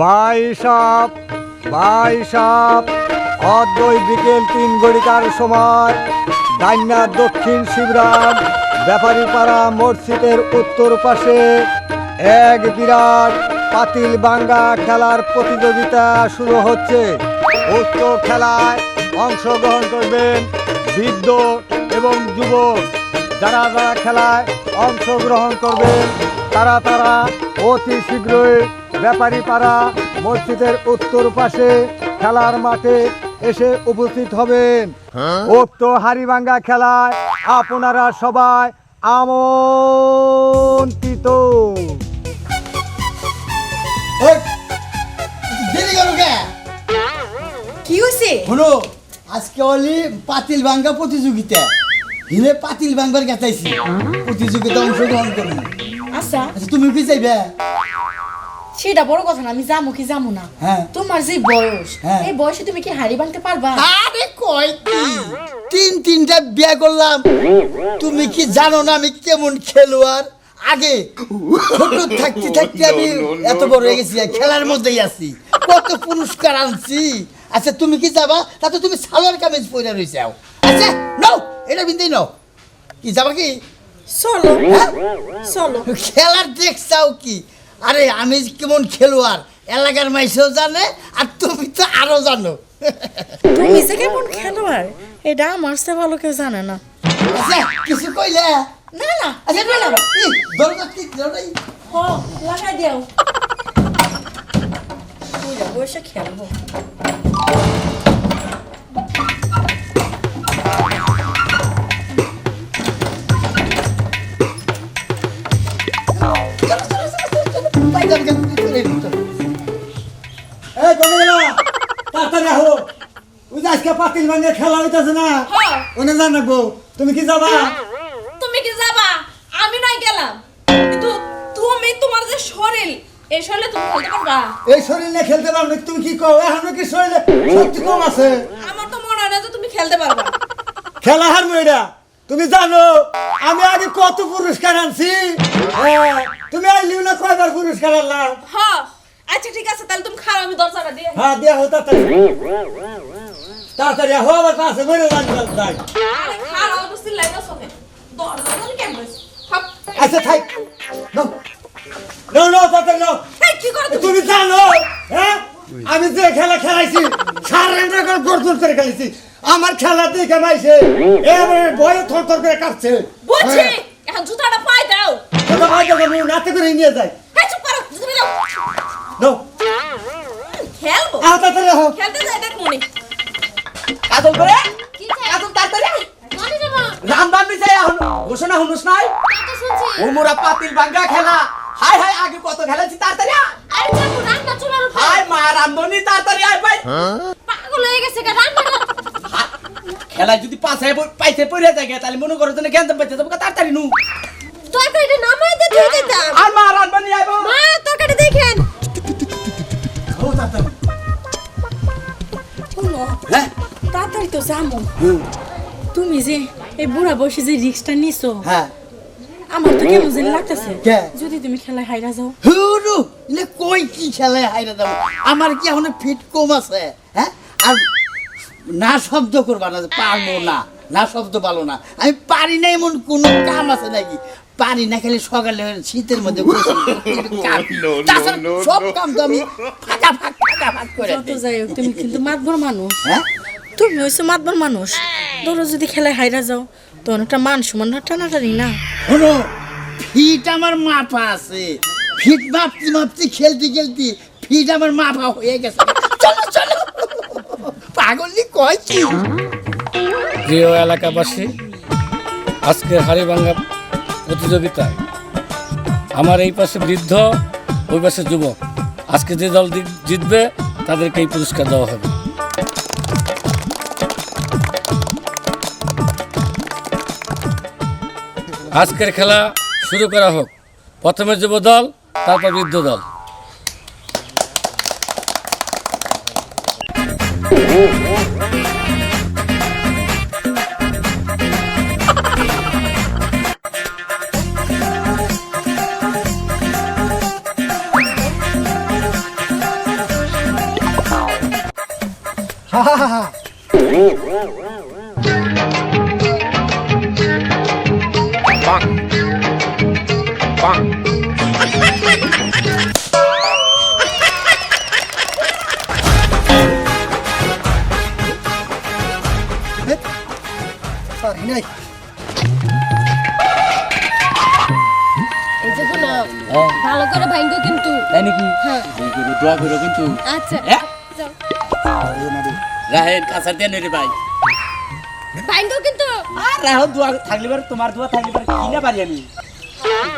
বাইশাপ বাইশাপ, অদ্বৈ বিকেল তিন গড়িকার সময় ডাইনা দক্ষিণ শিবরাম, ব্যাপারীপাড়া মসজিদের উত্তর পাশে। এক বিরাট পাতিল বাঙ্গা খেলার প্রতিযোগিতা শুরু হচ্ছে। উক্ত খেলায় অংশগ্রহণ করবেন বৃদ্ধ এবং যুবক। যারা যারা খেলায় অংশগ্রহণ করবেন, তারা তারা অতি শীঘ্রই ব্যাপারীপাড়া মসজিদের উত্তর পাশে খেলার মাঠে এসে উপস্থিত হবেন। উক্ত হারিবাঙ্গা খেলায় আপনারা সবাই আমন্ত্রিত। কে? হয়েছে শোনো আজকে অলি পাতিল ভাঙ্গা প্রতিযোগিতা। হিলে পাতিল ভাঙ্গার গেতাইছি প্রতিযোগিতা অংশগ্রহণ করব আচ্ছা। আচ্ছা তুমি কি চাইবে? সেটা বড় কথা না আমি যাব কি যাব না। হ্যাঁ। তোমার যে বয়স হ্যাঁ। এই বয়সে তুমি কি হাড়ি ভাঙতে পারবা? আরে কয় কি? তিন তিনটা বিয়ে করলাম। তুমি কি জানো না আমি কেমন খেলোয়াড়? আগে ছোট থাকতে থাকতে আমি এত বড় হয়ে গেছি খেলার মধ্যেই আছি। কত পুরস্কার আনছি। আচ্ছা তুমি কি যাবা? তাতে তুমি সালোয়ার কামিজ পরে রয়েছে আচ্ছা নাও এটা বিন্দি নাও। কি যাবা কি? চলো। হ্যাঁ? চলো। খেলার দেখছাও কি? আরে আমি কেমন খেলোয়াড়? এলাকার মাইসেও জানে আর তুমি তো আরও জানো। তুমি যে কেমন খেলোয়াড় এটা আমার সে ভালো কেউ জানে না। আচ্ছা কিছু কইলে? না না আচ্ছা না না ই, দরজা ঠিক দরজাই হ লাগাই দেও। বসে খেলব। পাইতাম কেন? ভিতরে ভিতরে এই কোনে তাড়াতাড়ি আহো। ওই যে আজকে পাতিল ভাঙে খেলা হইতেছে না। ওনে জানাব তুমি কি যাবা? তুমি কি যাবা? আমি নাই গেলাম। কিন্তু তুমি তোমার যে শরীর এই শরীরে তুমি খেলতে পারবা? এই শরীর নিয়ে খেলতে পারো না তুমি কি কও? এখন কি শরীরে শক্তি কম আছে? আমার তো মনে হয় না যে তুমি খেলতে পারবা। খেলা হারবো এটা। তুমি জানো আমি আগে কত পুরস্কার আনছি? হ্যাঁ, তুমি আইলিও না কয়বার পুরস্কার আনলাম হ্যাঁ আচ্ছা ঠিক আছে তাহলে তুমি খাও আমি দরজাটা দিয়ে হ্যাঁ দিয়া হো তাড়াতাড়ি। তাড়াতাড়ি হো আবার পাশে বেরো যাই আরে খাও সিলাই না সবে দরজা বল কেন বস হপ। আচ্ছা থাই নাও। নাও নাও তাড়াতাড়ি নাও। কি তুমি জানো হ্যাঁ? আমি যে খেলা খেলাইছি সারেন্ডার করে গর্জন করে খেলেছি আমার খেলা দেখে মাইছে এবারে ভয়ে থর থর করে কাটছে। বুঝছি। এখন জুতাটা পাই দাও। ওটা ভাই যখন নাতে করে নিয়ে যায় এই চুপ করো জুতা দাও। নাও খেলব। আহ তাড়াতাড়ি আহ। খেলতে যাই দেখ মনে। কাজল করে? কি চাই? কাজল তাড়াতাড়ি? মানে যাবা রাম এখন ঘোষণা হুনুস নাই? কত শুনছি। ও মোরা পাতিল বাঙ্গা খেলা। হাই হাই আগে কত খেলেছি তাড়াতাড়ি মা রান্ধনি তাড়াতাড়ি আয় ভাই। পাগল হয়ে গেছে গা রান্না খেলা যদি পাশে পাইতে পড়ে যায় তাহলে মনে করো তুমি জ্ঞান পাইতে যাব তাড়াতাড়ি নু তরকারিটা নামাই দিয়ে দিয়ে দিতাম আর মা রান্ধনি আইবো মা। তরকারি দেখেন। ও তাড়াতাড়ি। হ্যাঁ? তাড়াতাড়ি তো তুমি যে এই বুড়া বয়সে যে রিক্সটা নিছো হ্যাঁ। আমার তো কেমন জানি লাগতেছে। যদি তুমি খেলায় হাইরা যাও। হুরু ইলে কই কি খেলে হাইরা দাও আমার কি এখন ফিট কম আছে? হ্যাঁ? আর না শব্দ করবা না পারব না না শব্দ পালো না। আমি পারি না এমন কোনো কাম আছে নাকি? পারি না খেলে সকালে শীতের মধ্যে সব কাম তো আমি ফাঁকা ফাঁক ফাঁকা ফাঁক করে যত যাই হোক তুমি কিন্তু মাতবর মানুষ। হ্যাঁ? তুমি হয়েছো মাতবর মানুষ। ধরো যদি খেলায় হাইরা যাও তখন একটা মান সমান টানাটানি না। শোনো ফিট আমার মাপা আছে। ফিট মাপতে মাপতে খেলতে খেলতে ফিট আমার মাপা হয়ে গেছে। চলো চলো। পাগলি কয় কি প্রিয় এলাকাবাসী আজকের হাড়িভাঙ্গা প্রতিযোগিতায় আমার এই পাশে বৃদ্ধ ওই পাশে যুবক। আজকে যে দল জিতবে তাদেরকে এই পুরস্কার দেওয়া হবে। আজকের খেলা শুরু করা হোক। প্রথমে যুব দল তারপর বৃদ্ধ দল। ha ha ha পারি নাই। এই যে শোনো ভালো করে ভাঙ্গো কিন্তু। তাই নাকি? হ্যাঁ। দোয়া করো কিন্তু। আচ্ছা। হ্যাঁ? রাহেন কাছার দিয়ে নেই ভাই। ভাঙ্গো কিন্তু। আর রাহুল দোয়া থাকলে পারে তোমার দোয়া থাকলে পারে কি না পারি আমি। হ্যাঁ।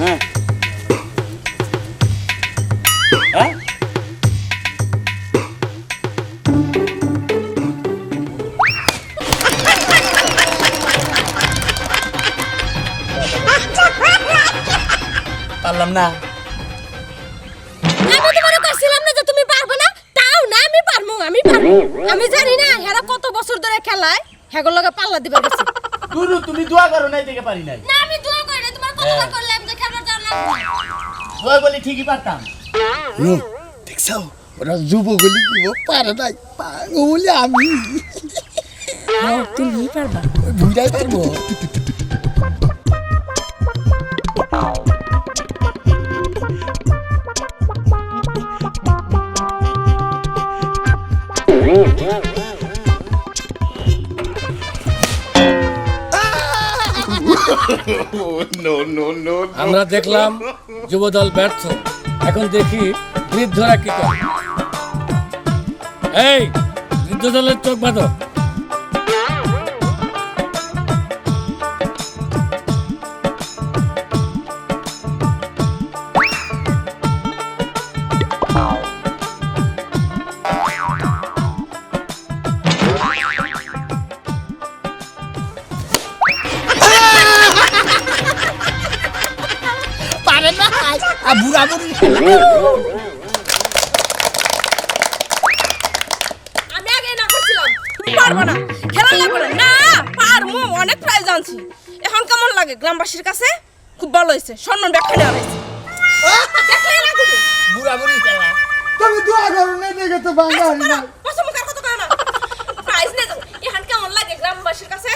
হ্যাঁ। না। আমি তোমারে কইছিলাম না যে তুমি পারবে না। তাও না আমি পারমু আমি পারমু আমি জানি না হেরা কত বছর ধরে খেলায় হেগর লগে পাল্লা দিবার গেছে। গুরু তুমি দোয়া করো নাই দেখে পারি নাই। না আমি দোয়া করি না তোমার কথা করলাম যে খেলার জানা দোয়া করলে ঠিকই পারতাম। নো দেখছ ওরা যুবগুলি কি পারে নাই পাগলে আমি। তুমি পারবা। বুঝাই পারব। আমরা দেখলাম যুবদল ব্যর্থ। এখন দেখি বৃদ্ধরা কি করে। এই বৃদ্ধ দলের চোখ বাঁধো। আমি আগে না করছিলাম তুমি না। খেলা লাগবে না। না পারমু অনেক প্রাইজ আনছি। এখন কেমন লাগে? গ্রামবাসীর কাছে খুব ভালো হয়েছে। সম্মান ব্যাখ্যা নেওয়া হয়েছে। দেখলেই না বুড়া বুড়ি খেলা। তুমি দোয়া করো না দেখে তো বাংলা হারি না। পছমুখার কথা কয় না। প্রাইজ নেই তো। এখন কেমন লাগে গ্রামবাসীর কাছে?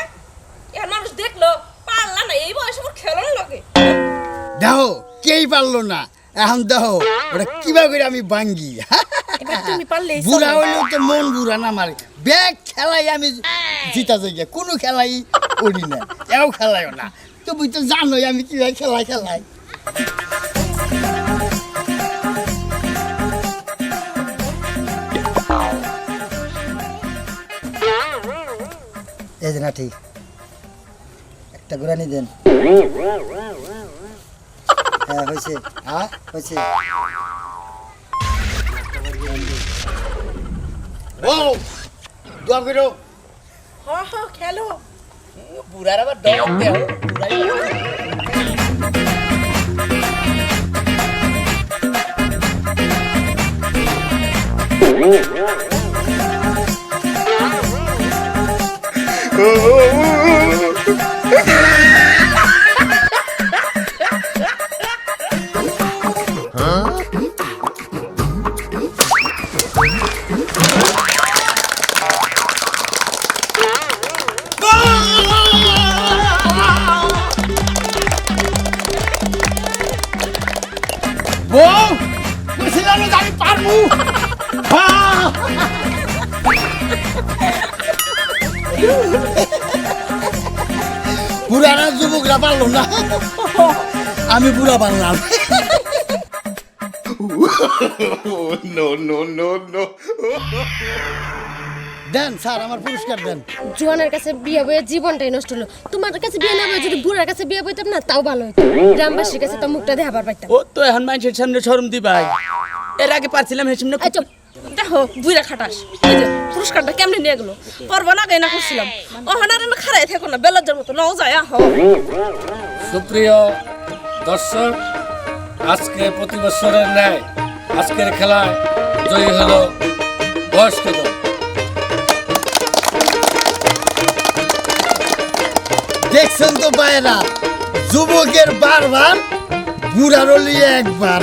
এখন মানুষ দেখল পারলা না। এই বয়সে ওর লাগে। দেখো কেই পারল না? এখন দেখো ওটা কীভাবে করে আমি ভাঙ্গি? পারলে বুড়া হইলেও তো মন বুড়া না মারে ব্যাগ খেলাই আমি জিতা যাই কোনো খেলাই করি না এও খেলাইও না। তুমি তো জানোই আমি কীভাবে খেলা খেলাই। এই যে না ঠিক একটা ঘোরানি দেন। হ্যাঁ হয়েছে হ্যাঁ হয়েছে ও দোয়া করো। হ হ খেলো। বুড়ার আবার ডর দেও বুড়ারা যুবকরা পারল না। আমি বুড়া পারলাম দেন স্যার আমার পুরস্কার দেন। জোয়ানের কাছে বিয়ে বয়ে জীবনটাই নষ্ট হলো। তোমার কাছে বিয়ে না বয়ে যদি বুড়ার কাছে বিয়ে বইতাম না তাও ভালো হতো গ্রামবাসীর কাছে তো মুখটা দেখাবার পাইতাম। ও তো এখন মানুষের সামনে শরম দিবাই। এর আগে পারছিলাম হে সামনে আচ্ছা দেখো বুইরা খাটাস। এই যে পুরস্কারটা কেমনে নিয়ে গেলো? পারবা না গাইনা করছিলাম। ওখানে আর খারাই থেকো না বেলার মতো নাও যায় আহ। সুপ্রিয় দর্শক আজকে প্রতি বছরের ন্যায় আজকের খেলায় জয়ী হলো বয়স্ক দল দেখছেন তো বাইরা যুবকের বারবার বুড়ারও লিয়ে একবার।